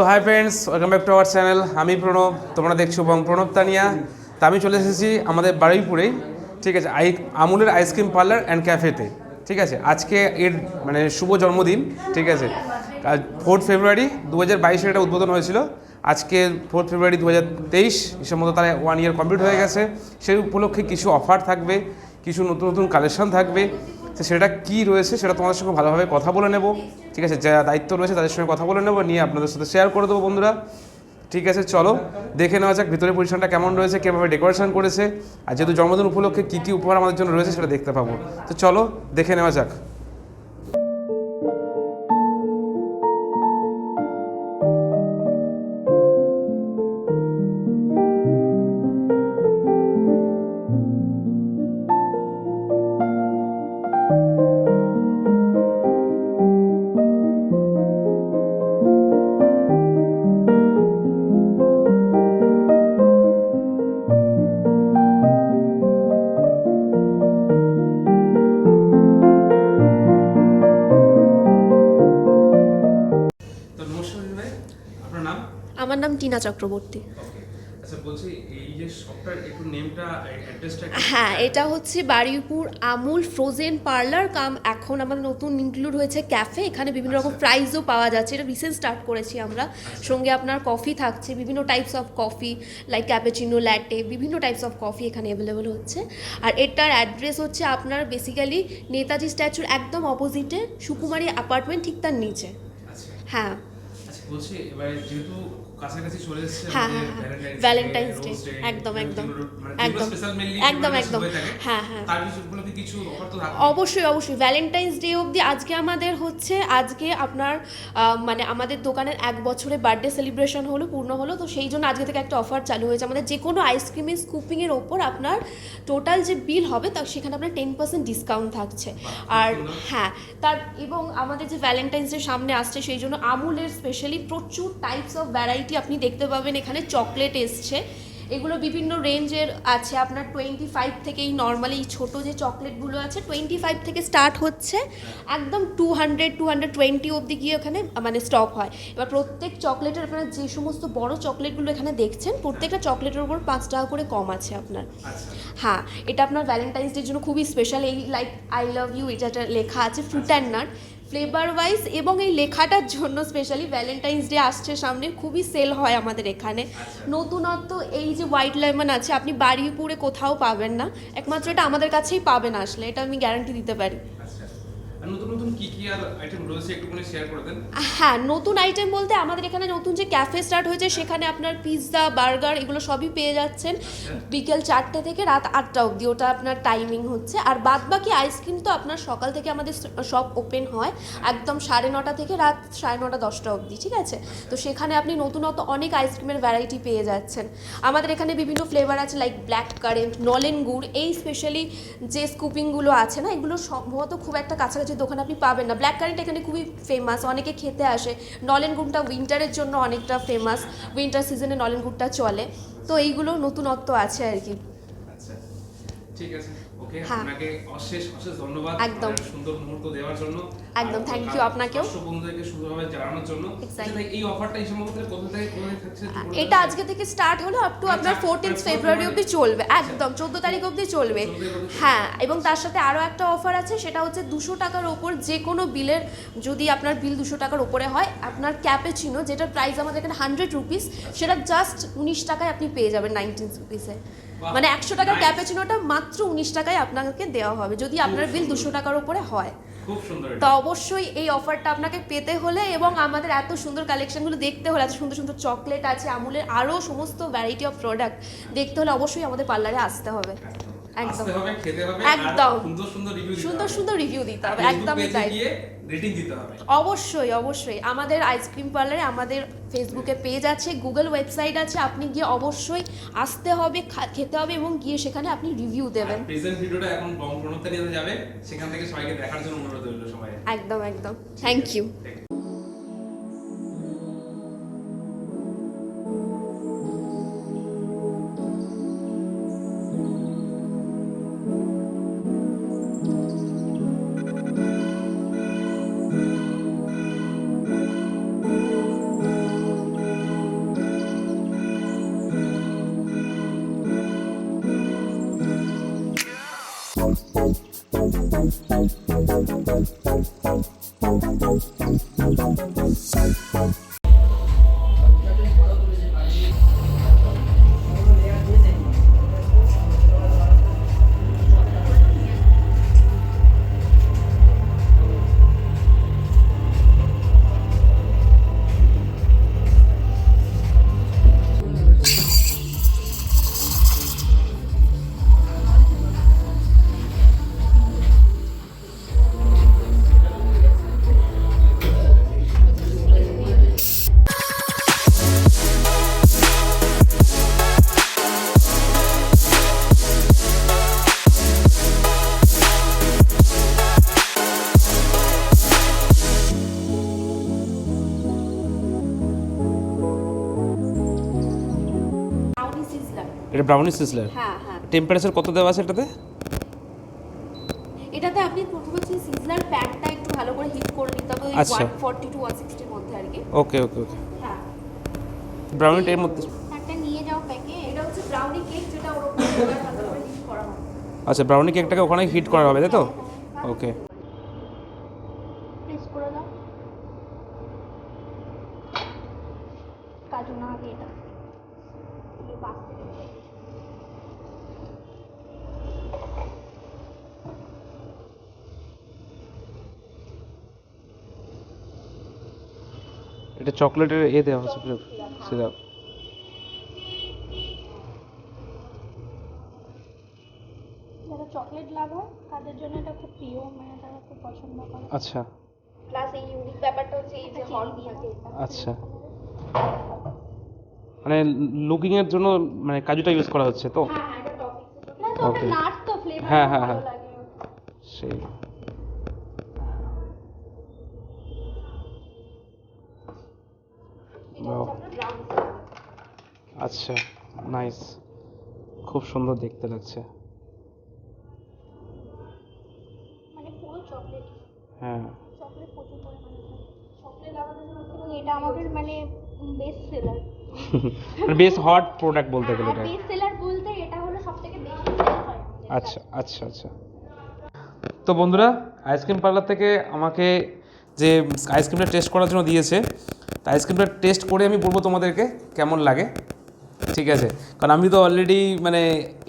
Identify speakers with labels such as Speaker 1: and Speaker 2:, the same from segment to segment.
Speaker 1: তো hi friends welcome back to our channel আমি প্রণব, তোমরা দেখছ বং প্রণব তানিয়া। তা আমি চলে এসেছি আমাদের বারুইপুরেই ঠিক আছে? আই, আমুলের আইসক্রিম পার্লার অ্যান্ড ক্যাফেতে ঠিক আছে? আজকে এর মানে শুভ জন্মদিন, ঠিক আছে? ফোর্থ ফেব্রুয়ারি দু হাজার বাইশে এটা উদ্বোধন হয়েছিল। আজকে ফোর্থ ফেব্রুয়ারি দু হাজার তেইশ মতো তারা ওয়ান ইয়ার কমপ্লিট হয়ে গেছে। সেই উপলক্ষে কিছু অফার থাকবে, কিছু নতুন নতুন কালেকশন থাকবে। তো সেটা কী রয়েছে সেটা তোমাদের সঙ্গে ভালোভাবে কথা বলে নেব। ঠিক আছে, যা দায়িত্ব রয়েছে তাদের সঙ্গে কথা বলে নেব, নিয়ে আপনাদের সাথে শেয়ার করে দেবো বন্ধুরা। ঠিক আছে, চলো, দেখে নেওয়া যাক ভিতরে পজিশনটা কেমন রয়েছে, কীভাবে ডেকোরেশন করেছে, আর যেহেতু জন্মদিন উপলক্ষে কী কী উপহার আমাদের জন্য রয়েছে সেটা দেখতে পাবো। তো চলো, দেখে নেওয়া যাক। নেমটা অ্যাড্রেসটা
Speaker 2: হ্যাঁ এটা হচ্ছে Baruipur Amul frozen parlour cum এখন আমাদের নতুন ইনক্লুড হয়েছে ক্যাফে এখানে বিভিন্ন রকম প্রাইজও পাওয়া যাচ্ছে। এটা রিসেন্ট স্টার্ট করেছি আমরা। সঙ্গে আপনার কফি থাকছে বিভিন্ন types of coffee like cappuccino latte বিভিন্ন টাইপস অফ কফি এখানে অ্যাভেলেবল হচ্ছে। আর এটার অ্যাড্রেস হচ্ছে আপনার বেসিক্যালি নেতাজি স্ট্যাচুর একদম অপোজিটে সুকুমারী অ্যাপার্টমেন্ট ঠিক তার নিচে।
Speaker 1: আচ্ছা।
Speaker 2: হ্যাঁ।
Speaker 1: আচ্ছা বলছি এবারে যেহেতু কাছাকাছি চলে এসেছে
Speaker 2: হ্যাঁ, হ্যাঁ, হ্যাঁ।
Speaker 1: ভ্যালেন্টাইন্স ডে
Speaker 2: একদম, একদম।
Speaker 1: মানে
Speaker 2: একদম। একদম, একদম। হ্যাঁ, হ্যাঁ।
Speaker 1: তার কিছু উপলক্ষে
Speaker 2: অবশ্যই অবশ্যই ভ্যালেন্টাইন্স ডে অবধি আজকে আমাদের হচ্ছে আজকে আপনার মানে আমাদের দোকানের এক বছরে বার্থডে সেলিব্রেশন হলো পূর্ণ হলো তো সেই জন্য আজকে থেকে একটা অফার চালু হয়েছে আমাদের যে কোনো আইসক্রিমের স্কুপিংয়ের ওপর আপনার টোটাল যে বিল হবে তা সেখানে আপনার টেন পার্সেন্ট ডিসকাউন্ট থাকছে আর হ্যাঁ তার এবং আমাদের যে ভ্যালেন্টাইন্স ডে সামনে আসছে সেই জন্য আমুলের স্পেশালি প্রচুর টাইপস অফ ভ্যারাইটি আপনি দেখতে পাবেন এখানে চকলেট এসছে। এগুলো বিভিন্ন রেঞ্জের আছে। আপনার টোয়েন্টি ফাইভ থেকেই নর্মালি এই ছোটো যে চকলেটগুলো আছে টোয়েন্টি ফাইভ থেকে স্টার্ট হচ্ছে। একদম two hundred two hundred twenty অবধি গিয়ে ওখানে মানে স্টপ হয়। এবার প্রত্যেক চকলেটের আপনারা যে সমস্ত বড় চকলেটগুলো এখানে দেখছেন প্রত্যেকটা চকলেটের উপর পাঁচ টাকা করে কম আছে আপনার।
Speaker 1: আচ্ছা।
Speaker 2: হ্যাঁ এটা আপনার ভ্যালেন্টাইন্স ডের জন্য খুবই স্পেশাল এই লাইক আই লাভ ইউ এটা লেখা আছে fruit and nut flavour wise এবং এই লেখাটার জন্য স্পেশালি ভ্যালেন্টাইন্স ডে আসছে সামনে, খুবই সেল হয় আমাদের এখানে। নতুনত্ব, এই যে হোয়াইট লেমন আছে, আপনি বাড়িপুরে কোথাও পাবেন না। একমাত্র এটা আমাদের কাছেই পাবেন আসলে, এটা আমি গ্যারান্টি দিতে পারি।
Speaker 1: নতুন নতুন কি কি আর আইটেম রয়েছে একটুখানি শেয়ার করে দেন।
Speaker 2: হ্যাঁ নতুন আইটেম বলতে আমাদের এখানে নতুন যে ক্যাফে স্টার্ট হয়েছে সেখানে আপনার পিৎজা বার্গার এগুলো সবই পেয়ে যাচ্ছেন। বিকেল চারটে থেকে রাত আটটা অবধি ওটা আপনার টাইমিং হচ্ছে। আর বাদ বাকি আইসক্রিম তো আপনার সকাল থেকে আমাদের সব ওপেন হয়। একদম সাড়ে নটা থেকে রাত সাড়ে নটা দশটা অবধি ঠিক আছে? তো সেখানে আপনি নতুনত অনেক আইসক্রিমের ভ্যারাইটি পেয়ে যাচ্ছেন। আমাদের এখানে বিভিন্ন ফ্লেভার আছে লাইক ব্ল্যাক কারেন্ট নলেন গুড় এই স্পেশালি যে স্কুপিংগুলো আছে না এগুলো সম্ভবত খুব একটা কাছাকাছি দোকানে আপনি পাবেন না। ব্ল্যাক কারেন্ট এখানে খুবই ফেমাস অনেকে খেতে আসে। নলেন গুড়টা উইন্টারের জন্য অনেকটা ফেমাস উইন্টার সিজনে নলেন গুড়টা চলে। তো এইগুলো নতুনত্ব আছে আর কি।
Speaker 1: আচ্ছা ঠিক আছে। ওকে
Speaker 2: হ্যাঁ।
Speaker 1: আপনাকে অশেষ অশেষ ধন্যবাদ
Speaker 2: একদম।
Speaker 1: সুন্দর মুহূর্ত দেওয়ার জন্য
Speaker 2: একদম, thank you আপনাকেও।
Speaker 1: দর্শক বন্ধুদেরকে সুন্দরভাবে জানানোর জন্য. আচ্ছা, এই অফারটা এই সময় কোথা থেকে কোথা থেকে থাকছে?
Speaker 2: এটা আজকে থেকে স্টার্ট হলো আপ টু
Speaker 1: আচ্ছা,
Speaker 2: আপনার ফোরটিন্থ
Speaker 1: মানে
Speaker 2: ফেব্রুয়ারি
Speaker 1: চোদ্দ
Speaker 2: অবধি চলবে। একদম চোদ্দ তারিখ অবধি চলবে।
Speaker 1: 14
Speaker 2: হ্যাঁ এবং তার সাথে আরও একটা অফার আছে সেটা হচ্ছে দুশো টাকার ওপর যে কোনো বিলের যদি আপনার বিল দুশো টাকার ওপরে হয় আপনার ক্যাপেচিনো যেটার প্রাইস আমাদের এখানে হান্ড্রেড রুপিস সেটা জাস্ট উনিশ টাকায় আপনি পেয়ে যাবেন নাইনটিন রুপিসে মানে একশো টাকার ক্যাপাচিনোটা মাত্র উনিশ টাকায় আপনাকে দেওয়া হবে। যদি আপনার বিল দুশো টাকার উপরে হয় তো অবশ্যই এই অফারটা আপনাকে পেতে হলে এবং আমাদের এত সুন্দর কালেকশনগুলো দেখতে হলে এত সুন্দর সুন্দর চকলেট আছে আমুলের আরও সমস্ত ভ্যারাইটি অফ প্রোডাক্ট দেখতে হলে অবশ্যই আমাদের পার্লারে আসতে হবে। একদম।
Speaker 1: হবে খেতে হবে
Speaker 2: একদম।
Speaker 1: সুন্দর সুন্দর রিভিউ
Speaker 2: সুন্দর সুন্দর রিভিউ দিতে হবে একদমই তাই।
Speaker 1: রেটিং দিতে হবে।
Speaker 2: অবশ্যই অবশ্যই। আমাদের আইসক্রিম পার্লারে আমাদের ফেসবুকে পেজ আছে গুগল ওয়েবসাইট আছে আপনি গিয়ে অবশ্যই আসতে হবে খেতে হবে এবং গিয়ে সেখানে আপনি রিভিউ দেবেন।
Speaker 1: প্রেজেন্ট ভিডিওটা এখন বং প্রণতা যাবে সেখান থেকে সবাইকে দেখার জন্য অনুরোধ রইল সবাই
Speaker 2: একদম একদম। Thank you Thank you.
Speaker 1: এটা ব্রাউনি সিজলার
Speaker 2: হ্যাঁ হ্যাঁ।
Speaker 1: টেম্পারেচার কত দেওয়া আছে এটাতে?
Speaker 2: এটাতে আপনি প্রথমে হচ্ছে সিজলার প্যানটা একটু ভালো করে হিট করে নিতে হবে ওই
Speaker 1: আচ্ছা।
Speaker 2: 140 টু 160 এর মধ্যে আর কি।
Speaker 1: ওকে ওকে ওকে
Speaker 2: হ্যাঁ।
Speaker 1: ব্রাউনিটা এর মধ্যে?
Speaker 2: একটা নিয়ে যাও প্যাকে। এটা হচ্ছে ব্রাউনি কেক যেটা ওর উপরে ভালো করে হিট করা হবে
Speaker 1: আচ্ছা ব্রাউনি কেকটাকে ওখানে হিট করা হবে তাই তো? ওকে
Speaker 2: প্রেস করে দাও কাজু না আগে এটা এই বাস্তে দিতে।
Speaker 1: এটা চকলেটের এ দেওয়া হচ্ছে সিরাপ
Speaker 3: যারা চকলেট লাভার তাদের জন্য এটা খুব প্রিয় মানে তারা খুব পছন্দ করে।
Speaker 1: আচ্ছা।
Speaker 2: প্লাস এই ইউনিক ব্যাপারটা হচ্ছে এই যে হল
Speaker 1: আচ্ছা। মানে লুকিং এর জন্য মানে কাজুটা ইউজ করা হচ্ছে তো?
Speaker 3: হ্যাঁ হ্যাঁ
Speaker 1: হ্যাঁ, হ্যাঁ, হ্যাঁ।
Speaker 3: লাগে।
Speaker 1: সেই। আচ্ছা নাইস খুব সুন্দর দেখতে লাগছে।
Speaker 3: মানে
Speaker 1: হ্যাঁ।
Speaker 3: এটা আমাদের মানে বেস্ট সেলার
Speaker 1: বেশ হট প্রোডাক্ট বলতে গেলে এটা।
Speaker 3: বেস্ট সেলার বলতে এটা হলো সবথেকে বেশি সেল হয়
Speaker 1: আচ্ছা আচ্ছা আচ্ছা। তো বন্ধুরা আইসক্রিম পার্লার থেকে আমাকে যে আইসক্রিমটা টেস্ট করার জন্য দিয়েছে তা আইসক্রিমটা টেস্ট করে আমি বলব তোমাদেরকে কেমন লাগে। ঠিক আছে? কারণ আমি তো অলরেডি মানে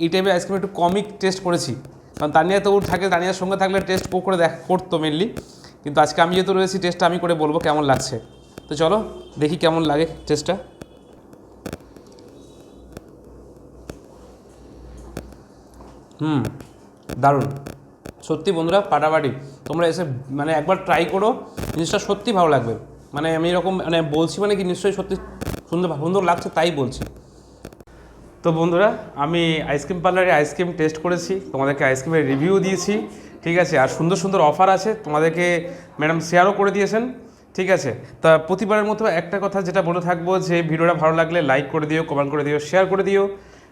Speaker 1: এই টাইপের আইসক্রিম একটু কমিক টেস্ট করেছি। কারণ তানিয়া তো ওর থাকে, তানিয়ার সঙ্গে থাকলে টেস্ট করে দেখ করতো মেনলি কিন্তু আজকে আমি যেহেতু রয়েছি টেস্টটা আমি করে বলব কেমন লাগছে। তো চলো, দেখি কেমন লাগে টেস্টটা হুম, দারুণ। সত্যি বন্ধুরা পাটাপাটি তোমরা এসে মানে একবার ট্রাই করো, জিনিসটা সত্যি ভালো লাগবে। মানে আমি এরকম মানে বলছি মানে কি নিশ্চয়ই সত্যি সুন্দর সুন্দর লাগছে, তাই বলছি। তো বন্ধুরা, আমি আইসক্রিম পার্লারে আইসক্রিম টেস্ট করেছি, তোমাদেরকে আইসক্রিমের রিভিউ দিয়েছি, ঠিক আছে? আর সুন্দর সুন্দর অফার আছে, তোমাদেরকে ম্যাডাম শেয়ারও করে দিয়েছেন, ঠিক আছে? তা প্রতিবারের মতো একটা কথা যেটা বলে থাকব যে, ভিডিওটা ভালো লাগলে লাইক করে দিও কমেন্ট করে দিও শেয়ার করে দিও।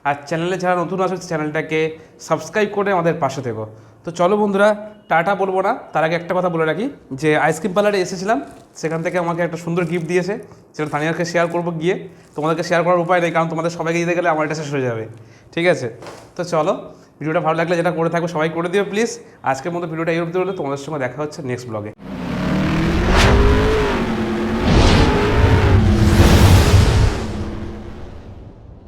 Speaker 1: আর চ্যানেলে যারা নতুন আছে চ্যানেলটাকে সাবস্ক্রাইব করে আমাদের পাশে থেকো। তো চলো বন্ধুরা টাটা বলব না, তার আগে একটা কথা বলে রাখি, যে আইসক্রিম পার্লারে এসেছিলাম, সেখান থেকে আমাকে একটা সুন্দর গিফট দিয়েছে সেটা তানিয়াকে শেয়ার করব গিয়ে, তোমাদেরকে শেয়ার করার উপায় নেই, কারণ তোমাদের সবাইকে দিতে গেলে আমার এটা শেষ হয়ে যাবে, ঠিক আছে? তো চলো, ভিডিওটা ভালো লাগলে যেটা করে থাকবে সবাই করে দিও প্লিজ আজকের মতো ভিডিওটা এই হলে, তোমাদের সঙ্গে দেখা হচ্ছে নেক্সট ব্লগে